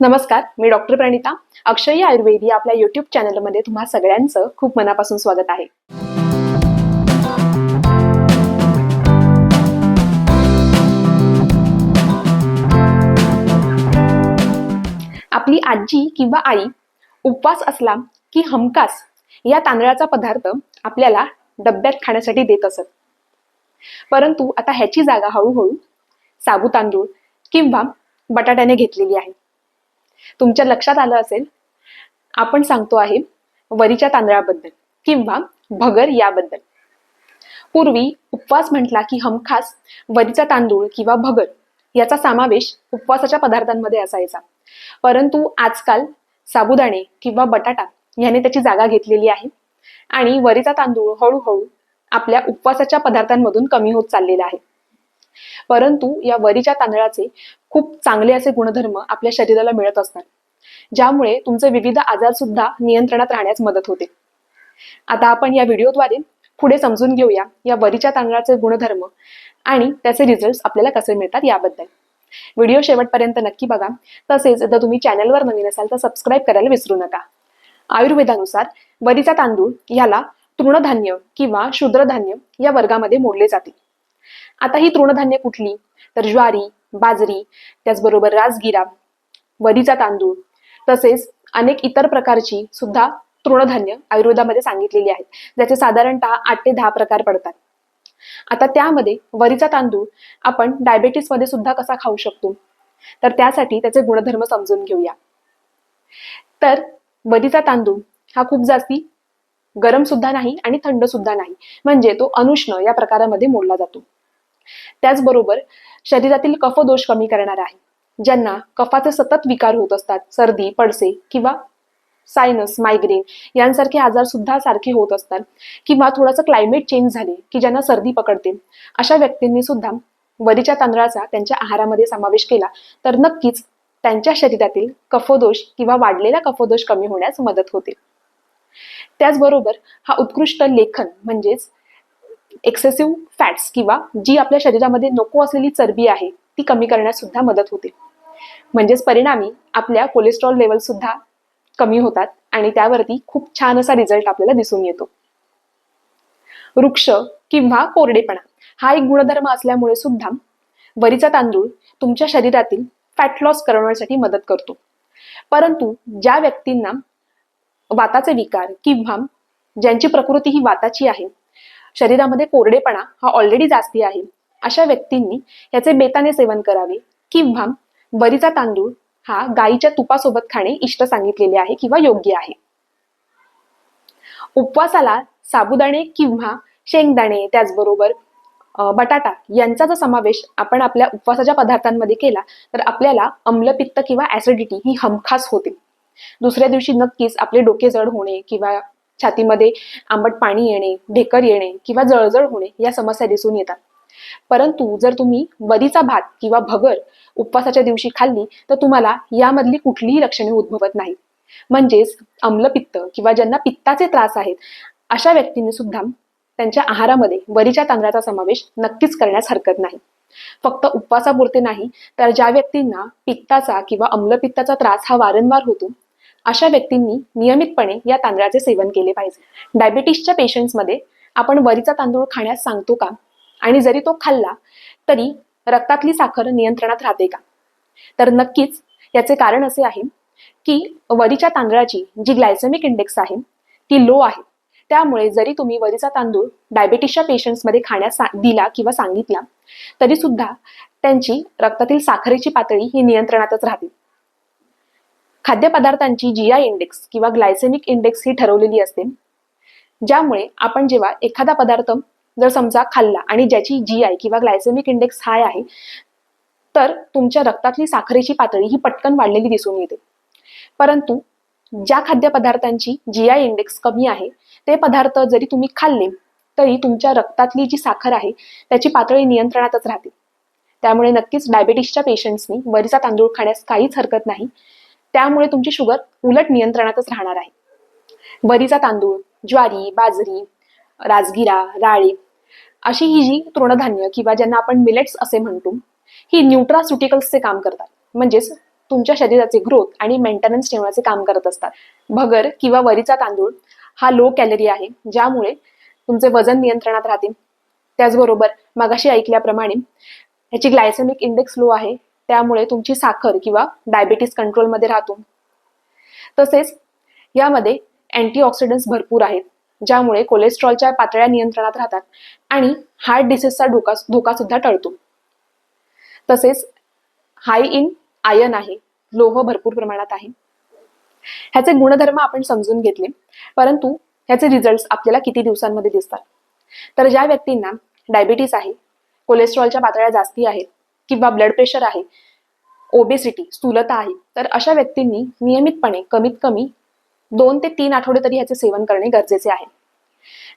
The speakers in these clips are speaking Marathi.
नमस्कार मी डॉक्टर प्रणिता. अक्षय आयुर्वेद या आपल्या युट्यूब चॅनलमध्ये तुम्हा सगळ्यांचं खूप मनापासून स्वागत आहे. आपली आजी किंवा आई उपवास असला की हमकास या तांदळाचा पदार्थ आपल्याला डब्यात खाण्यासाठी देत असत. परंतु आता ह्याची जागा हळूहळू साबू तांदूळ किंवा बटाट्याने घेतलेली आहे. तुमच्या लक्षात आलं असेल? आपण सांगतो आहे वरीच्या तांदळाबद्दल किंवा भगर याबद्दल. पूर्वी उपवास म्हटला की हमखास वरीचा तांदूळ किंवा भगर याचा समावेश उपवासाच्या पदार्थांमध्ये असायचा. परंतु आजकाल साबुदाणे किंवा बटाटा याने त्याची जागा घेतलेली आहे आणि वरीचा तांदूळ हळूहळू आपल्या उपवासाच्या पदार्थांमधून कमी होत चाललेला आहे. परंतु या वरीच्या तांदळाचे खूप चांगले असे गुणधर्म आपल्या शरीराला मिळत असतात. ज्यामुळे तुमचे विविध आजार सुद्धा नियंत्रणात राहण्यास मदत होते. आता आपण या व्हिडिओद्वारे पुढे समजून घेऊया या वरीच्या तांदळाचे गुणधर्म आणि त्याचे रिझल्ट आपल्याला कसे मिळतात याबद्दल. व्हिडिओ शेवटपर्यंत नक्की बघा. तसेच जर तुम्ही चॅनलवर नवीन असाल तर सबस्क्राईब करायला विसरू नका. आयुर्वेदानुसार वरीचा तांदूळ याला तृणधान्य किंवा शूद्रधान्य या वर्गामध्ये मोडले जाते. आता ही तृणधान्य कुठली? तर ज्वारी बाजरी त्याचबरोबर राजगिरा वरीचा तांदूळ तसेच अनेक इतर प्रकारची सुद्धा तृणधान्य आयुर्वेदामध्ये सांगितलेली आहेत ज्याचे साधारणतः आठ ते दहा प्रकार पडतात. आता त्यामध्ये वरीचा तांदूळ आपण डायबेटीसमध्ये सुद्धा कसा खाऊ शकतो? तर त्यासाठी त्याचे गुणधर्म समजून घेऊया. तर वरीचा तांदूळ हा खूप जास्ती गरम सुद्धा नाही आणि थंड सुद्धा नाही. म्हणजे तो अनुष्ण या प्रकारामध्ये मोडला जातो. त्याचबरोबर शरीरातील कफदोष कमी करणार आहे ज्यांना कफाचे सतत विकार होत असतात सर्दी पडसे किंवा सायनस मायग्रेन यांसारखे आजार सुद्धा सारखे होत असतात किंवा थोडंसं क्लायमेट चेंज झाले की ज्यांना सर्दी पकडते अशा व्यक्तींनी सुद्धा वरीच्या तांदळाचा त्यांच्या आहारामध्ये समावेश केला तर नक्कीच त्यांच्या शरीरातील कफदोष किंवा वाढलेला कफोदोष कमी होण्यास मदत होते. त्याचबरोबर हा उत्कृष्ट लेखन म्हणजेच एक्सेसिव्ह फॅट्स किंवा जी आपल्या शरीरामध्ये नको असलेली चरबी आहे ती कमी करण्यास सुद्धा मदत होते. म्हणजेच परिणामी आपल्या कोलेस्ट्रॉल लेवल सुद्धा कमी होतात आणि त्यावरती खूप छान असा रिझल्ट आपल्याला दिसून येतो. वृक्ष किंवा कोरडेपणा हा एक गुणधर्म असल्यामुळे सुद्धा वरीचा तांदूळ तुमच्या शरीरातील फॅट लॉस करण्यासाठी मदत करतो. परंतु ज्या व्यक्तींना वाताचे विकार किंवा ज्यांची प्रकृती ही वाताची आहे शरीरामध्ये कोरडेपणा हा ऑलरेडी जास्ती आहे. अशा व्यक्तींनी याचे बेताने सेवन करावे किंवा बरीचा तांदूळ हा गाईच्या तुपासोबत खाणे इष्ट सांगितलेले आहे किंवा योग्य आहे. उपवासाला साबुदाणे किंवा शेंगदाणे त्याचबरोबर बटाटा यांचा जर समावेश आपण आपल्या उपवासाच्या पदार्थांमध्ये केला तर आपल्याला अम्लपित्त किंवा ऍसिडिटी ही हमखास होते. दुसऱ्या दिवशी नक्कीच आपले डोके जड होणे किंवा छातीमध्ये आंबट पाणी येणे ढेकर येणे किंवा जळजळ होणे या समस्या दिसून येतात. परंतु जर तुम्ही वरीचा भात किंवा भगर उपवासाच्या दिवशी खाल्ली तर तुम्हाला यामधली कुठलीही लक्षणे उद्भवत नाही म्हणजेच अम्लपित्त किंवा ज्यांना पित्ताचे त्रास आहेत अशा व्यक्तींनी सुद्धा त्यांच्या आहारामध्ये वरीच्या तांदळाचा समावेश नक्कीच करण्यास हरकत नाही. फक्त उपवासापुरते नाही तर ज्या व्यक्तींना पित्ताचा किंवा अम्लपित्ताचा त्रास हा वारंवार होतो अशा व्यक्तींनी नियमितपणे या तांदळाचे सेवन केले पाहिजे. डायबिटीसच्या पेशंट्समध्ये आपण वरीचा तांदूळ खाण्यास सांगतो का? आणि जरी तो खाल्ला तरी रक्तातली साखर नियंत्रणात राहते का? तर नक्कीच याचे कारण असे आहे की वरीच्या तांदळाची जी ग्लायसेमिक इंडेक्स आहे ती लो आहे. त्यामुळे जरी तुम्ही वरीचा तांदूळ डायबिटीसच्या पेशंट्समध्ये खाण्यास सा- दिला किंवा सांगितला तरी सुद्धा त्यांची रक्तातील साखरेची पातळी ही नियंत्रणातच राहते. खाद्यपदार्थांची जी आय इंडेक्स किंवा ग्लायसेमिक इंडेक्स ही ठरवलेली असते ज्यामुळे आपण जेव्हा एखादा पदार्थ जर समजा खाल्ला आणि ज्याची जी आय किंवा ग्लायसेमिक इंडेक्स हाय आहे तर तुमच्या रक्तातली साखरेची पातळी ही पटकन वाढलेली दिसून येते. परंतु ज्या खाद्यपदार्थांची जी आय इंडेक्स कमी आहे ते पदार्थ जरी तुम्ही खाल्ले तरी तुमच्या रक्तातली जी साखर आहे त्याची पातळी नियंत्रणातच राहते. त्यामुळे नक्कीच डायबिटीसच्या पेशंट्सनी वरीचा तांदूळ खाण्यास काहीच हरकत नाही. त्यामुळे तुमची शुगर उलट नियंत्रणातच राहणार आहे. वरीचा तांदूळ ज्वारी बाजरी राजगिरा राळे अशी ही जी तृणधान्य किंवा ज्यांना आपण मिलेट्स असे म्हणतो ही न्यूट्रास्युटिकल्सचे काम करतात. म्हणजेच तुमच्या शरीराचे ग्रोथ आणि मेंटेनन्स ठेवण्याचे काम करत असतात. भगर किंवा वरीचा तांदूळ हा लो कॅलरी आहे ज्यामुळे तुमचे वजन नियंत्रणात राहते. त्याचबरोबर मगाशी ऐकल्याप्रमाणे ह्याची ग्लायसेमिक इंडेक्स लो आहे त्यामुळे तुमची साखर किंवा डायबिटीस कंट्रोलमध्ये राहतो. तसेच यामध्ये अँटीऑक्सिडंट्स भरपूर आहेत ज्यामुळे कोलेस्ट्रॉलच्या पातळ्या नियंत्रणात राहतात आणि हार्ट डिसीजचा धोका धोका सुद्धा टळतो. तसेच हाय इन आयन आहे लोह भरपूर प्रमाणात आहे. ह्याचे गुणधर्म आपण समजून घेतले परंतु ह्याचे रिझल्ट आपल्याला किती दिवसांमध्ये दिसतात? तर ज्या व्यक्तींना डायबिटीस आहे कोलेस्ट्रॉलच्या पातळ्या जास्ती आहेत किंवा ब्लड प्रेशर आहे ओबेसिटी स्थूलता आहे तर अशा व्यक्तींनी नियमितपणे कमीत कमी दोन ते तीन आठवडे तरी ह्याचे सेवन करणे गरजेचे आहे.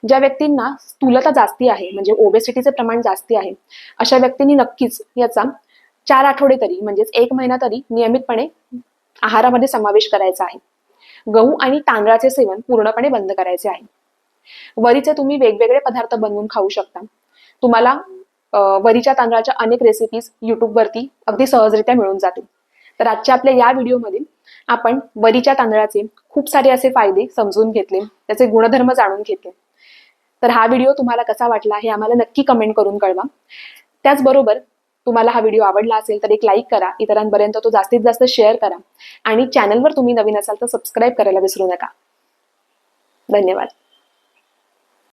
ज्या व्यक्तींना स्थूलता जास्ती आहे म्हणजे ओबेसिटीचे प्रमाण जास्ती आहे अशा व्यक्तींनी नक्कीच याचा चार आठवडे तरी म्हणजेच एक महिना तरी नियमितपणे आहारामध्ये समावेश करायचा आहे. गहू आणि तांदळाचे सेवन पूर्णपणे बंद करायचे आहे. वरीचे तुम्ही वेगवेगळे पदार्थ बनवून खाऊ शकता. तुम्हाला वरीच्या तांदळाच्या अनेक रेसिपीज युट्यूबवरती अगदी सहजरित्या मिळून जातील. तर आजच्या आपल्या या व्हिडिओमध्ये आपण वरीच्या तांदळाचे खूप सारे असे फायदे समजून घेतले त्याचे गुणधर्म जाणून घेतले. तर हा व्हिडिओ तुम्हाला कसा वाटला हे आम्हाला नक्की कमेंट करून कळवा. त्याचबरोबर तुम्हाला हा व्हिडिओ आवडला असेल तर एक लाईक करा इतरांपर्यंत तो जास्तीत जास्त शेअर करा आणि चॅनलवर तुम्ही नवीन असाल तर सबस्क्राईब करायला विसरू नका. धन्यवाद.